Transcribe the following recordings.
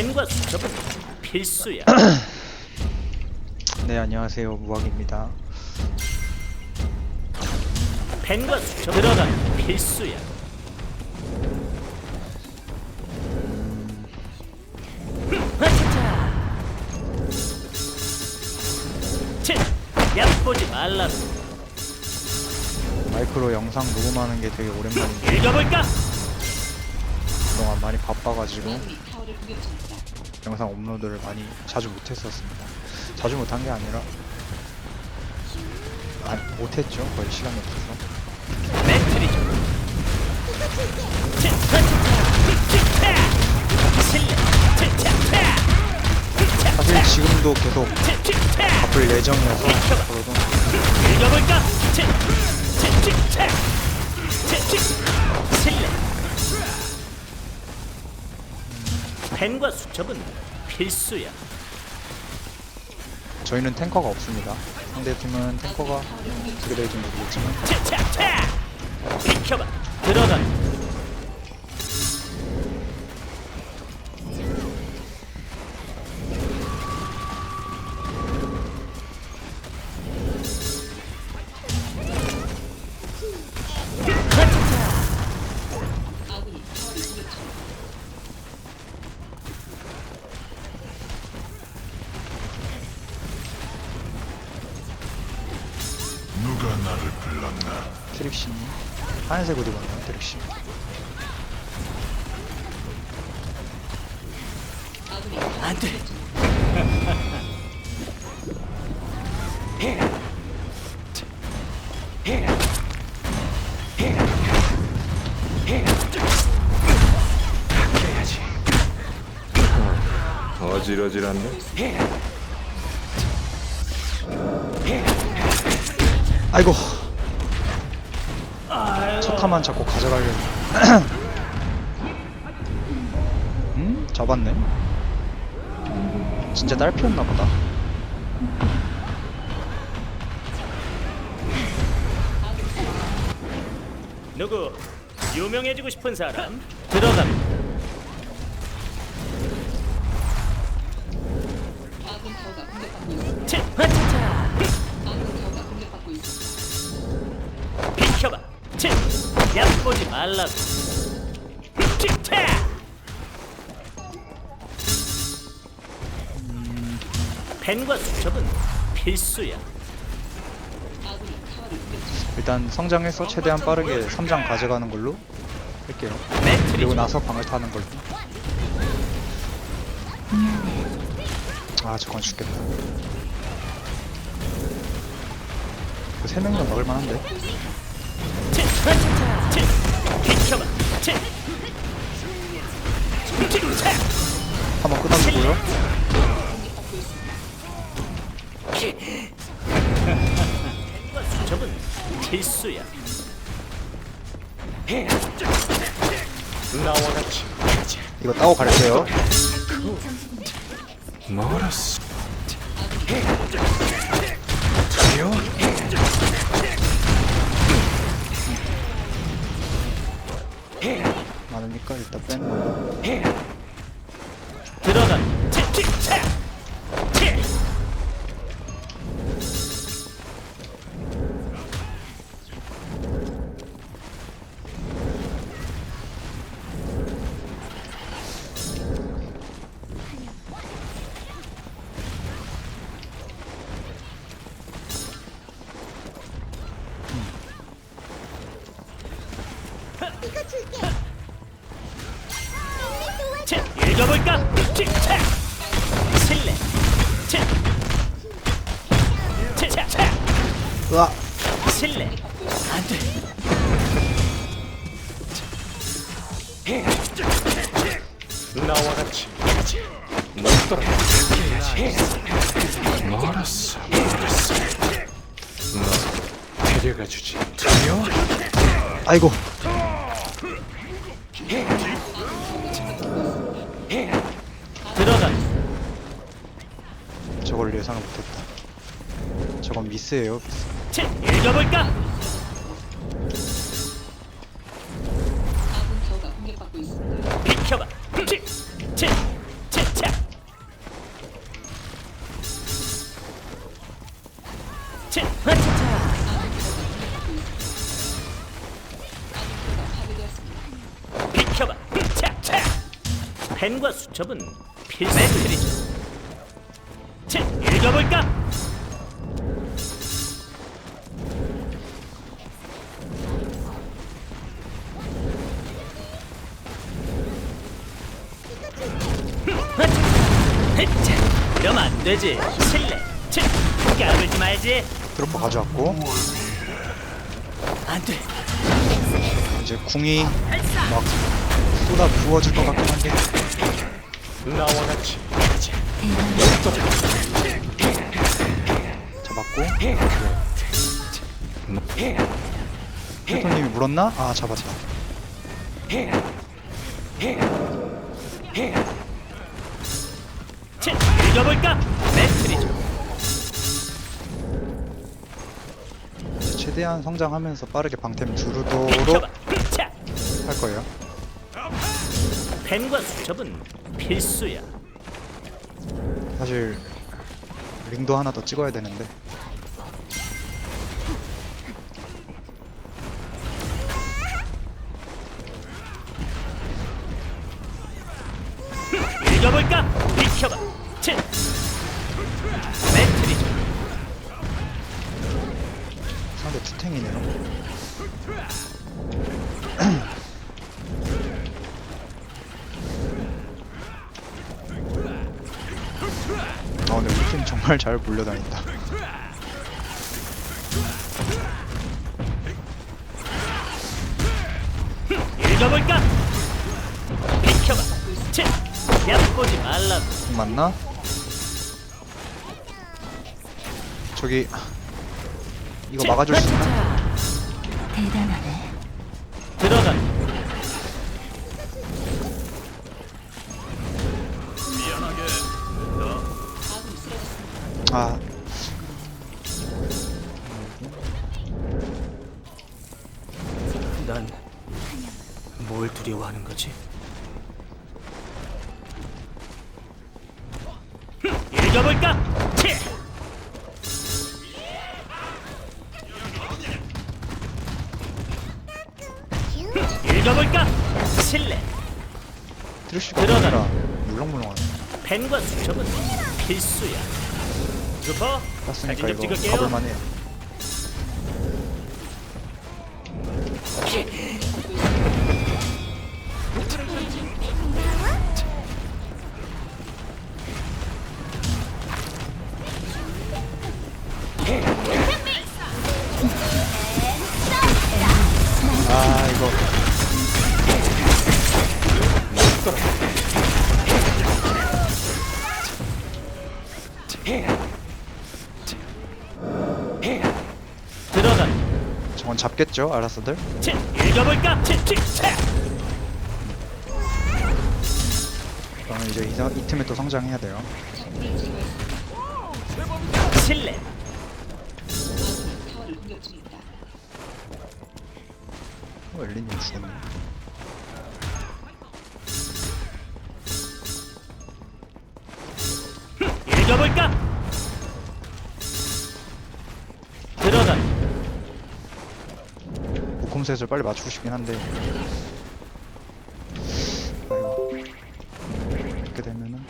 펜과 수첩은 필수야. 네 안녕하세요 무학입니다 펜과 수첩 들어가는 필수야. 치, 얕보지 말라고. 마이크로 영상 녹음하는 게 되게 오랜만인데 읽어볼까? 그동안 많이 바빠가지고 영상 업로드를 많이 자주 못했었습니다 자주 못한 게 아니라 아, 못했죠 거의 시간이 없어서. 사실 지금도 계속. 바쁠 예정이어서 앞으로도 읽어볼까? 펜과 수첩은 필수야. 저희는 탱커가 없습니다. 상대팀은 탱커가 어떻게 될지 모르겠지만. 차차차! 비켜봐. 들어가 트릭시님. 하얀색 옷 입었네요 트릭시 첫타만 자꾸 가져가려고. 음? 잡았네. 진짜 딸피였나 보다. 누구? 유명해지고 싶은 사람? 차 펜과 수첩은 필수야. 일단 성장해서 최대한 빠르게 3장 가져가는 걸로 할게요. 그리고 나서 방을 타는 걸로. 아 저건 죽겠다. 그 3명이면 막을 만한데? 치, 차차차, 치, 비켜봐, 치, 치차, 한번 끊어주고요 필수야. 나와 같이 가자. 이거 따고 갈게요 멀었어. 드디어 많으니까 일단 빼는 아이고. 들어가, 저걸 예상을 못했다. 저건 미스예요. 미스 치, 읽어볼까? 비켜봐, 치, 치, 치, 펜과 수첩은 필수 매트리죠. 치, 읽어볼까? 자, 이러면 안 되지. 실례. 치, 까불지 말지. 드로퍼 가져왔고 안 돼. 이제 궁이 막 쏟아 부어질 것 같긴 한데 나와 같이 잡았고 플토님이 물었나? 아 잡았다 치, 읽어볼까? 매트리죠. 최대한 성장하면서 빠르게 방템 두르도록. 할 거예요 펜과 수첩은 필수야. 사실 링도 하나 더 찍어야 되는데 읽어볼까? 정말 잘 몰려다닌다 읽어볼까? 비켜봐. 치. 얕보지 말라고. 맞나? 저기 이거 막아줄 수 있나? 대단하네. 들어가. 필수야. 슈퍼 사진 땄으니까 좀 이거 찍을게요. 가볼만해요 잡겠죠 치. 읽어볼까? 그러면 이제 이, 사- 이 팀에 또 성장해야 돼요 실례. 어, 엘리님 죽었네 읽어볼까? 모콤셋을 빨리 맞추고 싶긴 한데. 아이고 이렇게 되면은.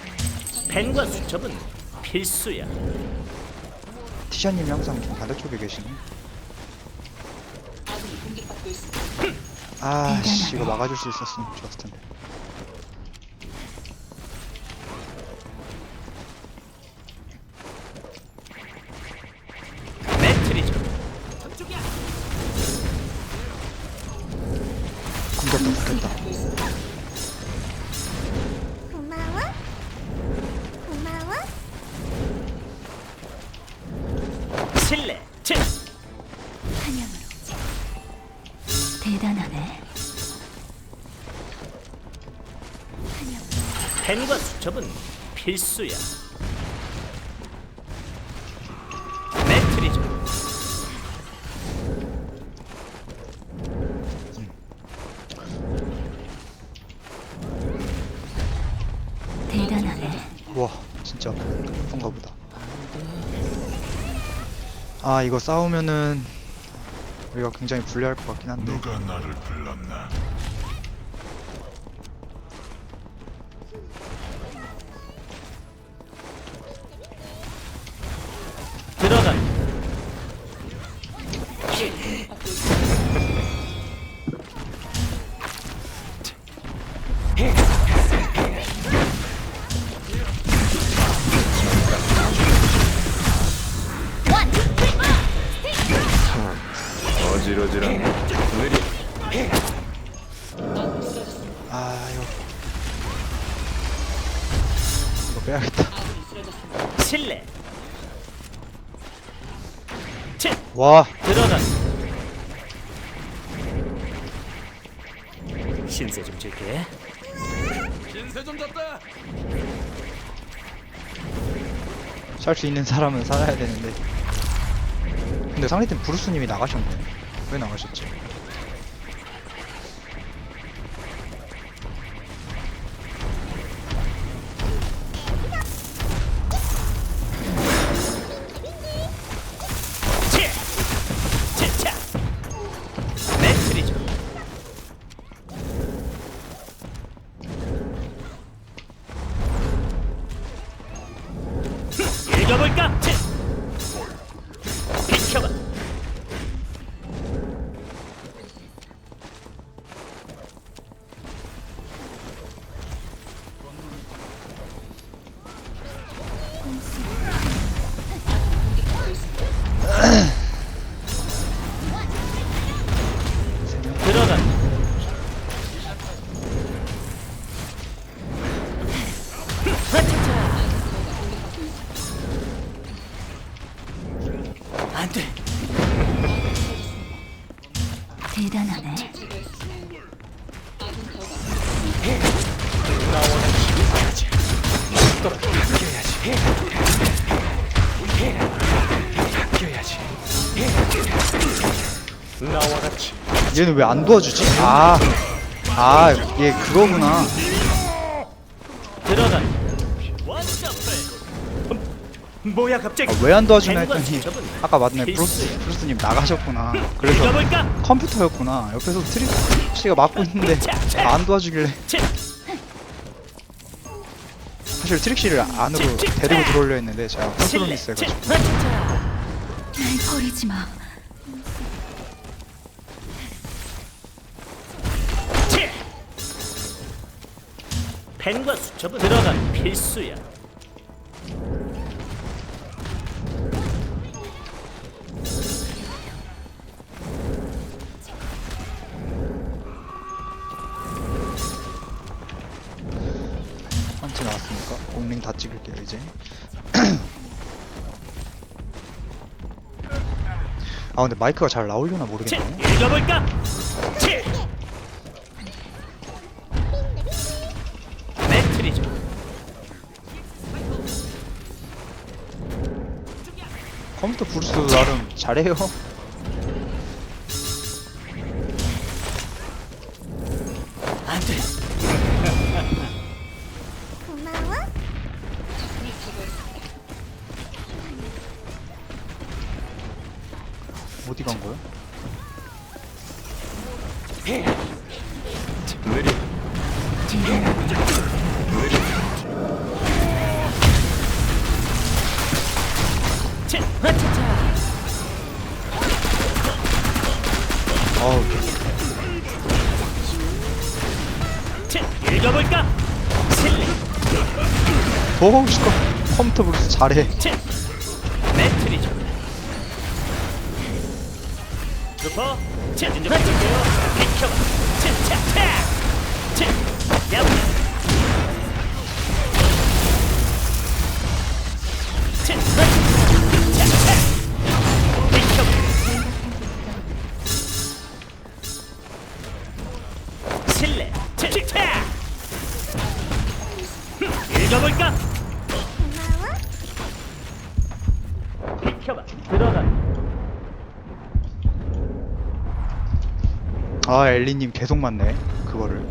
펜과 수첩은 필수야. 티샤님이 항상 좀 반대쪽에 계시네. 아씨 이거 막아줄 수 있었으면 좋았을 텐데 수첩은 필수야. 매트리죠. 대단하네. 와 진짜 아픈가 보다 아 이거 싸우면은 우리가 굉장히 불리할 것 같긴 한데 누가 나를 불렀나? 어지러지랑 느리 아 이거 이거 빼야겠다 실례. 칠. 와 들어가. 신세 좀 줄게. 살수 있는 사람은 살아야 되는데 근데 상대팀 브루스님이 나가셨네 왜 나가셨지? 대단하네. 얘는 왜 안 도와주지? 아, 아, 얘 그거구나. 뭐야 갑자기? 아, 왜 안 도와주나 펜과 했더니 아까 맞네 브루스. 브루스님 나가셨구나. 그래서? 컴퓨터였구나. 옆에서 트릭씨가 막고 있는데 아, 안 도와주길래 치. 사실 트릭씨를 안으로 데리고 들어오려 했는데 제가 컨트롤 실례. 미스 치. 해가지고 날 버리지 마. 치. 펜과 수첩은 들어간 필수야. 아 근데 마이크가 잘 나오려나 치. 모르겠네. 읽어볼까? 치. 매트리죠. 컴퓨터 브루스도 나름 잘해요. 어우 치. 읽어볼까? 씨 컴퓨터 브루스 잘해. 매트리죠. 루퍼. 좀 해줄게요. 비켜봐. 야. 아 엘리님 계속 맞네 그거를.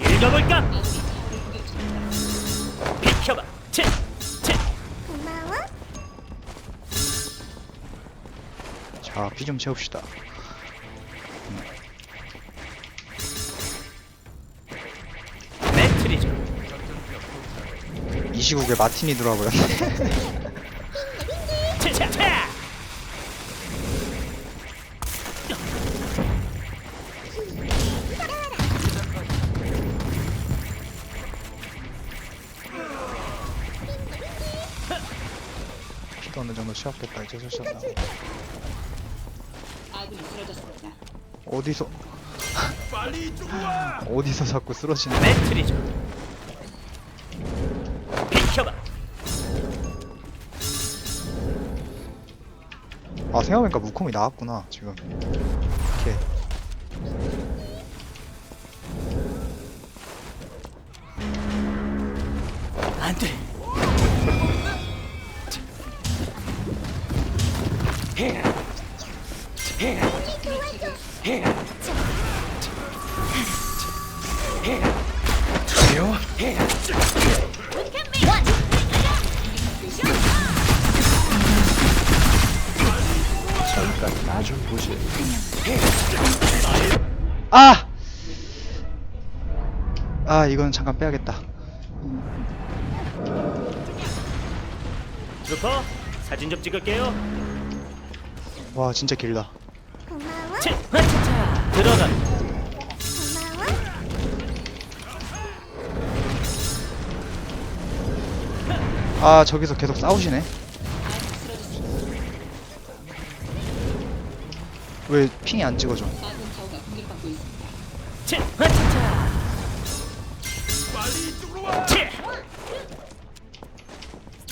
읽어볼까? 비켜봐. 고마워. 자 피 좀 채웁시다. 이 시국에 마틴이 들어와 버렸네. 피도 어느 정도 채웠겠다. 이제 나. 어디서 어디서 자꾸 쓰러지는 매트리죠. 비켜봐. 아 생각해보니까 무콤이 나왔구나 지금 잠깐 나 좀 보지. 아! 아 이건 잠깐 빼야겠다 루퍼 사진 좀 찍을게요. 와 진짜 길다 고마워 차, 차차. 들어가. 아 저기서 계속 싸우시네 왜 핑이 안 찍어져 차, 차차.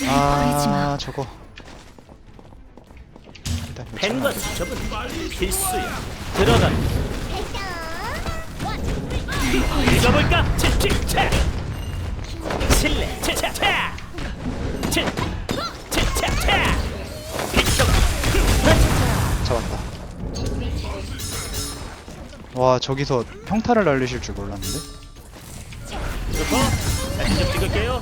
아마 저거 일단 이거 펜과 참아. 수첩은 필수야. 들어가. 날 읽어볼까? 치치차. 실내. 치차차. 잡았다 와 저기서 평타를 날리실 줄 몰랐는데 좀 찍을게요.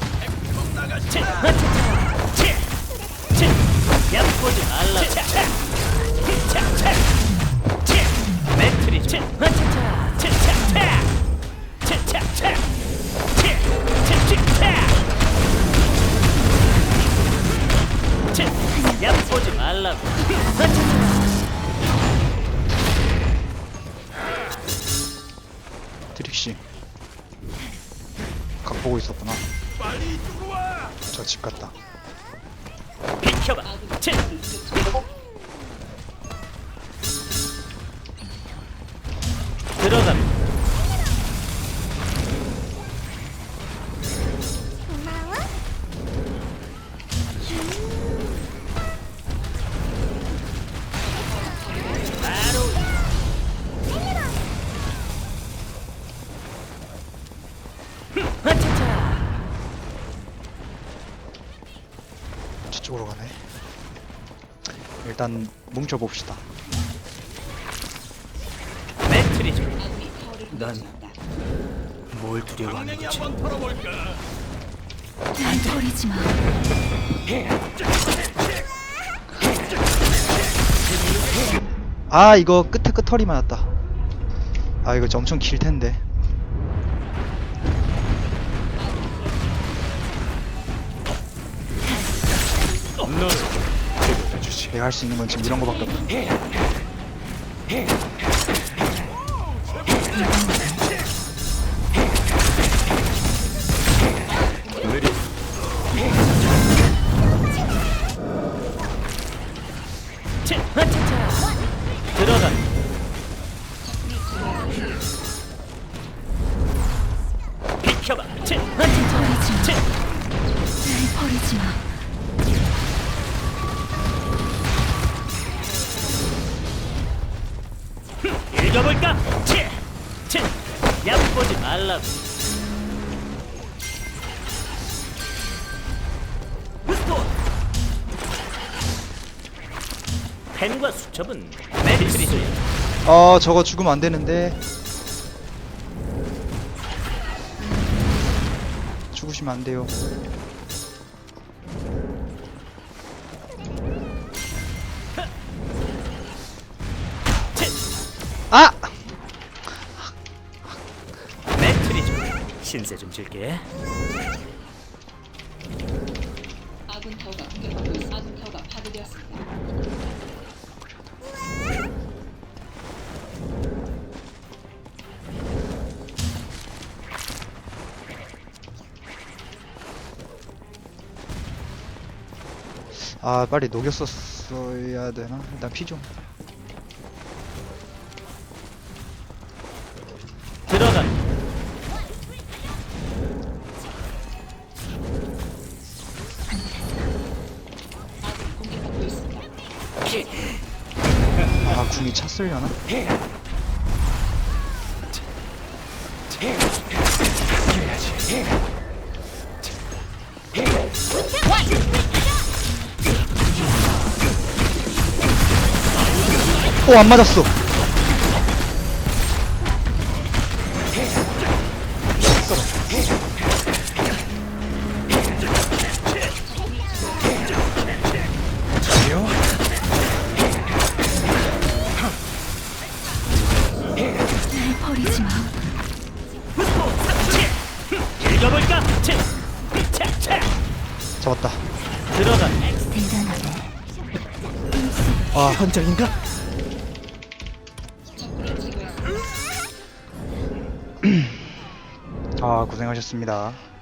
얕보지 말라. 매트리. 말라고. 드릭씨 각 보고 있었구나 저집 갔다 비켜봐. 치. 일단 뭉쳐봅시다. 매트리죠 넌뭘 두려워하는 거지? 날 버리지 마. 아 이거 끝에 끝털이 맞았다. 아 이거 엄청 길 텐데. 제거해주지. 내가 할 수 있는 건 지금 이런 거밖에 없어 얕보지 말라고. 스톤! 펜과 수첩은 매트리스야. 어 저거 죽으면 안 되는데. 죽으시면 안 돼요 신세 좀 질게. 아군 타워가 공격받고. 아군 타워가 파괴되었습니다. 아 빨리 녹였었어야 되나? 일단 피 좀. 찼으려나? 오 안 맞았어. 고생하셨습니다.